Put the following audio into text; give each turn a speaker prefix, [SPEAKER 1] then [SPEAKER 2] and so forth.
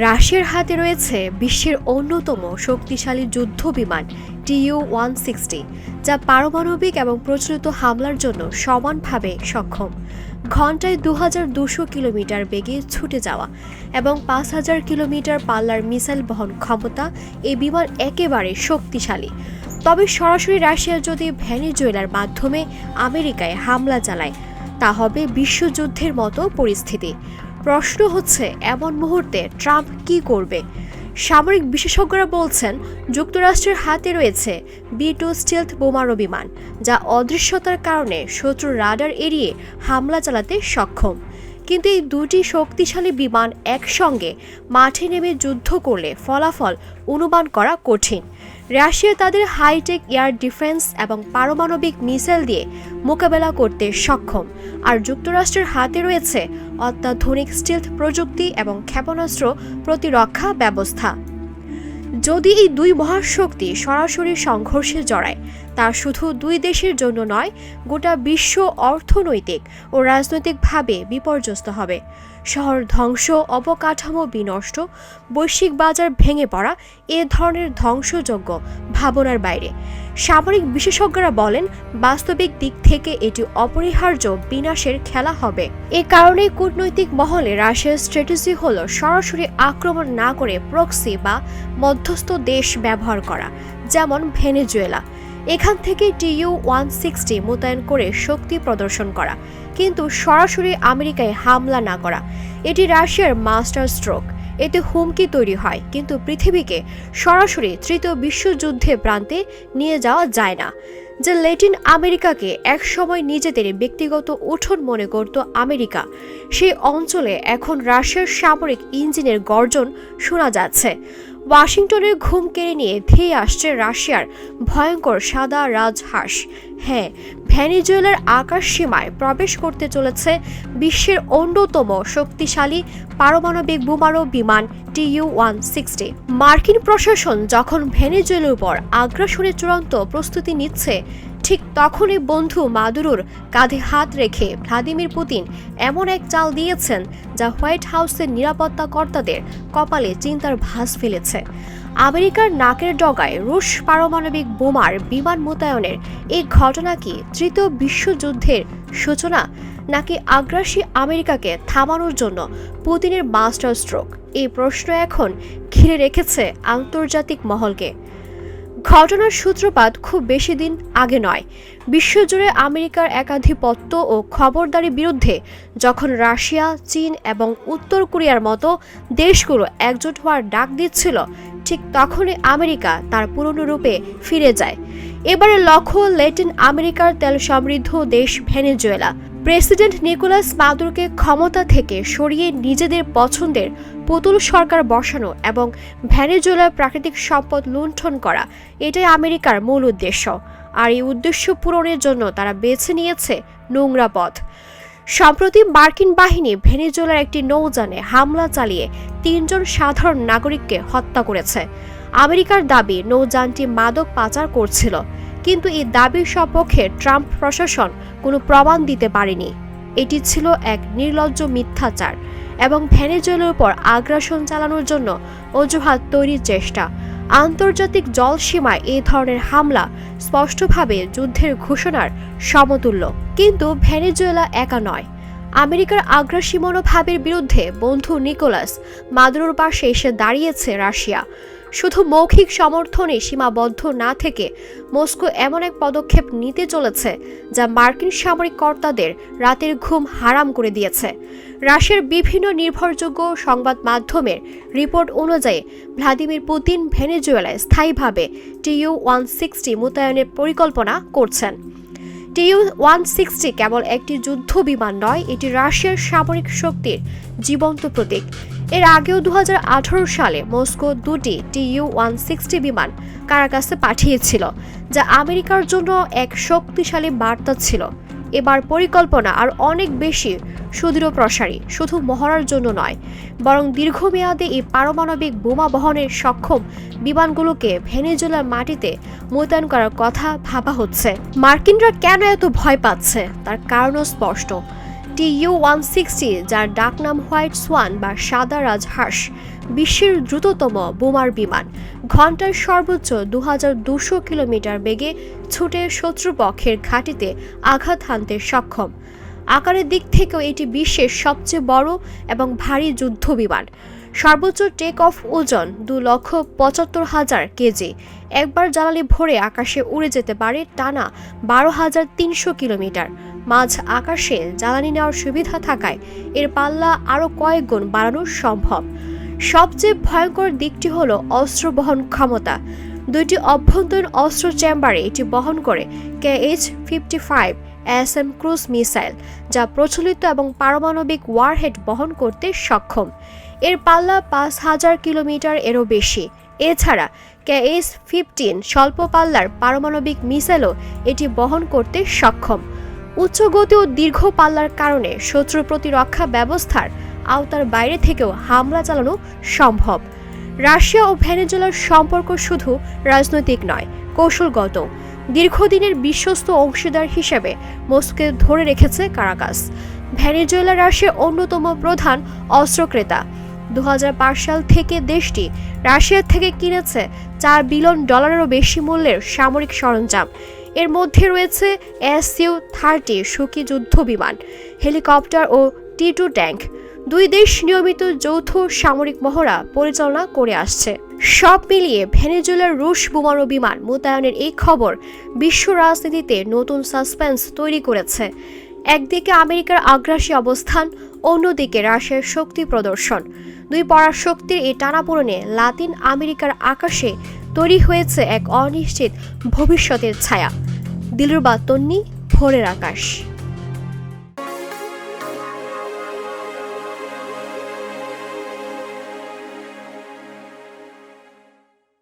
[SPEAKER 1] রাশিয়ার হাতে রয়েছে বিশ্বের অন্যতম শক্তিশালী যুদ্ধ বিমান টিইউ ওয়ান সিক্সটি, যা পারমাণবিক এবং প্রচলিত হামলার জন্য সমানভাবে সক্ষম। ঘন্টায় দু হাজার দুশো কিলোমিটার বেগে ছুটে যাওয়া এবং পাঁচ হাজার কিলোমিটার পাল্লার মিসাইল বহন ক্ষমতা এই বিমান একেবারে শক্তিশালী। তবে সরাসরি রাশিয়া যদি ভেনেজুয়েলার মাধ্যমে আমেরিকায় হামলা চালায়, তা হবে বিশ্বযুদ্ধের মতো পরিস্থিতি। প্রশ্ন হচ্ছে, এমন মুহূর্তে ট্রাম্প কি করবে? সামরিক বিশেষজ্ঞরা বলছেন, যুক্তরাষ্ট্রের হাতে রয়েছে বি টু স্টিলথ বোমারু বিমান যা অদৃশ্যতার কারণে শত্রুর রাডার এড়িয়ে হামলা চালাতে সক্ষম। কিন্তু এই দুটি শক্তিশালী বিমান একসঙ্গে মাঠে নেমে যুদ্ধ করলে ফলাফল অনুমান করা কঠিন। রাশিয়া তাদের হাইটেক এয়ার ডিফেন্স এবং পারমাণবিক মিসাইল দিয়ে মোকাবেলা করতে সক্ষম। আর যুক্তরাষ্ট্রের হাতে রয়েছে অত্যাধুনিক স্টিলথ প্রযুক্তি এবং ক্ষেপণাস্ত্র প্রতিরক্ষা ব্যবস্থা। যদি এই দুই মহাশক্তি সরাসরি সংঘর্ষে জড়ায়, তা শুধু দুই দেশের জন্য নয়, গোটা বিশ্ব অর্থনৈতিক ও রাজনৈতিকভাবে বিপর্যস্ত হবে। শহর ধ্বংস, অবকাঠামো বিনষ্ট, বৈশ্বিক বাজার ভেঙে পড়া, এ ধরনের ধ্বংসযোগ্য ভাবনার বাইরে। সামরিক বিশেষজ্ঞরা বলেন, বাস্তবিক দিক থেকে এটি অপরিহার্য, বিনাশের খেলা হবে। এ কারণে কূটনৈতিক মহলে রাশিয়ার স্ট্র্যাটেজি হল সরাসরি আক্রমণ না করে প্রক্সি বা মধ্যস্থ দেশ ব্যবহার করা, যেমন ভেনেজুয়েলা। এখান থেকে টিইউ ওয়ান সিক্সটি মোতায়েন করে শক্তি প্রদর্শন করা, কিন্তু সরাসরি আমেরিকায় হামলা না করা। এটি রাশিয়ার মাস্টার স্ট্রোক। এতে হুমকি তৈরি হয়, কিন্তু পৃথিবীকে সরাসরি তৃতীয় বিশ্বযুদ্ধে প্রান্তে নিয়ে যাওয়া যায় না, যে ল্যাটিন আমেরিকাকে একসময় নিজেদের ব্যক্তিগত উঠোন মনে করত আমেরিকা। সেই অঞ্চলে এখন রাশিয়ার সামরিক ইঞ্জিনের গর্জন শোনা যাচ্ছে। ওয়াশিংটনের ঘুম কেড়ে নিয়ে ধেয়ে আসছে রাশিয়ার ভয়ঙ্কর সাদা রাজহাঁস। হ্যাঁ ভ্যানিজুয়েলার আকাশ সীমায় প্রবেশ করতে চলেছে বিশ্বের অন্যতম শক্তিশালী পারমাণবিক বোমারো বিমান টিইউ ওয়ান সিক্সটি মার্কিন প্রশাসন যখন ভেনেজুয়েলার উপর আগ্রাসনের চূড়ান্ত প্রস্তুতি নিচ্ছে ঠিক তখনই বন্ধু মাদুরোর কাঁধে হাত রেখে ভ্লাদিমির পুতিন এমন এক চাল দিয়েছেন যা হোয়াইট হাউসের নিরাপত্তা কর্তাদের কপালে চিন্তার ভাস ফেলেছে। আমেরিকার নাকের ডগায় রুশ পারমাণবিক বোমার বিমান মোতায়েনের এই ঘটনা কি তৃতীয় বিশ্বযুদ্ধের সূচনা, নাকি আগ্রাসী আমেরিকাকে থামানোর জন্য পুতিনের মাস্টার স্ট্রোক এই প্রশ্ন এখন ঘিরে রেখেছে আন্তর্জাতিক মহলকে। ঘটনার সূত্রপাত খুব বেশি দিন আগে নয়। বিশ্বজুড়ে আমেরিকার একাধিপত্য ও খবরদারির বিরুদ্ধে যখন রাশিয়া, চীন এবং উত্তর কোরিয়ার মতো দেশগুলো একজোট হওয়ার ডাক দিচ্ছিল, ঠিক তখনই আমেরিকা তার পুরনো রূপে ফিরে যায়। এবারে লক্ষ্য ল্যাটিন আমেরিকার তেল সমৃদ্ধ দেশ ভেনেজুয়েলা। প্রেসিডেন্ট নিকোলাস মাদুরোকে ক্ষমতা থেকে সরিয়ে নিজেদের পছন্দের পুতুল সরকার বসানো এবং ভেনেজুয়েলার প্রাকৃতিক সম্পদ লুণ্ঠন করা, এটাই আমেরিকার মূল উদ্দেশ্য। আর এই উদ্দেশ্য পূরণের জন্য তারা বেছে নিয়েছে নোংরা পথ। সম্প্রতি মার্কিন বাহিনী ভেনেজুয়েলার একটি নৌযানে হামলা চালিয়ে তিনজন সাধারণ নাগরিককে হত্যা করেছে। আমেরিকার দাবি, নৌযানটি মাদক পাচার করছিল। কিন্তু এই দাবির সপক্ষে ট্রাম্প প্রশাসন কোনো প্রমাণ দিতে পারেনি। এটি ছিল এক নির্লজ্জ মিথ্যাচার এবং ভেনেজুয়েলার উপর আগ্রাসন চালানোর জন্য অজুহাত তৈরির চেষ্টা। আন্তর্জাতিক জলসীমায় এই ধরনের হামলা স্পষ্টভাবে যুদ্ধের ঘোষণার সমতুল্য। কিন্তু ভেনেজুয়েলা একা নয়। আমেরিকার আগ্রাসী মনোভাবের বিরুদ্ধে বন্ধু নিকোলাস মাদুরোর পাশে এসে দাঁড়িয়েছে রাশিয়া। শুধু মৌখিক সমর্থনে সীমাবদ্ধ না থেকে মস্কো এমন এক পদক্ষেপ নিতে চলেছে যা মার্কিন সামরিক কর্তাদের রাতের ঘুম হারাম করে দিয়েছে। রাশিয়ার বিভিন্ন নির্ভরযোগ্য সংবাদ মাধ্যমের রিপোর্ট অনুযায়ী ভ্লাদিমির পুতিন ভেনেজুয়েলায় স্থায়ীভাবে টিইউ ওয়ান সিক্সটি মোতায়েনের পরিকল্পনা করছেন। টিইউ ওয়ান সিক্সটি কেবল একটি যুদ্ধ বিমান নয়, এটি রাশিয়ার সামরিক শক্তির জীবন্ত প্রতীক। এর আগেও দু হাজার আঠারো সালে মস্কো দুটি টিইউ ওয়ান সিক্সটি বিমান কারাকাসে পাঠিয়েছিল, যা আমেরিকার জন্য এক শক্তিশালী বার্তা ছিল। এবার পরিকল্পনা আর অনেক বেশি সুদৃঢ় প্রসারী, শুধু মহড়ার জন্য নয়, বরং দীর্ঘমেয়াদে এই পারমাণবিক বোমা বহনের সক্ষম বিমানগুলোকে ভেনেজুয়েলার মাটিতে মোতায়েন করার কথা ভাবা হচ্ছে। মার্কিনরা কেন এত ভয় পাচ্ছে? তার কারণও স্পষ্ট। টি ইউ ওয়ান সিক্সটি, যার ডাকনাম হোয়াইট সোয়ান বা সাদা রাজহাঁস বিশ্বের দ্রুততম বোমার বিমান। ঘন্টায় সর্বোচ্চ দু কিলোমিটার বেগে ছুটে শত্রুপক্ষের ঘাঁটিতে আঘাত হানতে সক্ষম। আকারের দিক থেকেও এটি বিশ্বের সবচেয়ে বড় এবং ভারী যুদ্ধ বিমান। সর্বোচ্চ টেক অফ ওজন দু লক্ষ পঁচাত্তর হাজার কেজি। একবার জ্বালানি ভরে আকাশে উড়ে যেতে পারে টানা বারো হাজার তিনশো কিলোমিটার। মাঝ আকাশে জ্বালানি নেওয়ার সুবিধা থাকায় এর পাল্লা আরও কয়েক গুণ বাড়ানো সম্ভব। সবচেয়ে ভয়ঙ্কর দিকটি হলো অস্ত্র বহন ক্ষমতা। দুইটি অভ্যন্তরীণ অস্ত্র চেম্বারে এটি বহন করে K H fifty five S M cruise missile, যা প্রচলিত এবং পারমাণবিক ওয়ারহেড বহন করতে সক্ষম। এর পাল্লা পাঁচ হাজার কিলোমিটার এরও বেশি। এছাড়া কে এইচ ফিফটিন স্বল্প পাল্লার পারমাণবিক মিসাইলও এটি বহন করতে সক্ষম। উচ্চ গতি ও দীর্ঘ পাল্লার কারণে শত্রু প্রতিরক্ষা ব্যবস্থার আওতার বাইরে থেকেও হামলা চালানো সম্ভব। রাশিয়া ও ভেনেজুয়েলার সম্পর্ক শুধু রাজনৈতিক নয়, কৌশলগত। দীর্ঘদিনের বিশ্বস্ত অংশীদার হিসেবে মস্কোকে ধরে রেখেছে কারাকাস। ভেনেজুয়েলা রাশিয়ার অন্যতম প্রধান অস্ত্র ক্রেতা দু সাল থেকে দেশটি রাশিয়া থেকে কিনেছে চার বিলিয়ন ডলারেরও বেশি মূল্যের সামরিক সরঞ্জাম। এর মধ্যে রয়েছে এস ইউ থার্টি সুকি যুদ্ধ বিমান হেলিকপ্টার ও টি টু ট্যাঙ্ক। দুই দেশ নিয়মিত যৌথ সামরিক মহড়া পরিচালনা করে আসছে। সব মিলিয়ে ভেনেজুয়েলার রুশ বোমারু বিমান মোতায়েনের এই খবর বিশ্ব রাজনীতিতে নতুন সাসপেন্স তৈরি করেছে। একদিকে আমেরিকার আগ্রাসী অবস্থান, অন্যদিকে রাশিয়ার শক্তি প্রদর্শন। দুই পরাশক্তির এই টানাপোড়েনে লাতিন আমেরিকার আকাশে তৈরি হয়েছে এক অনিশ্চিত ভবিষ্যতের ছায়া। দিলরুবা তন্নি, ভোরের আকাশ।